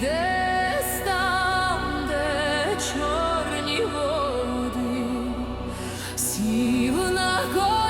Десь там, де чорні води, сів на горі.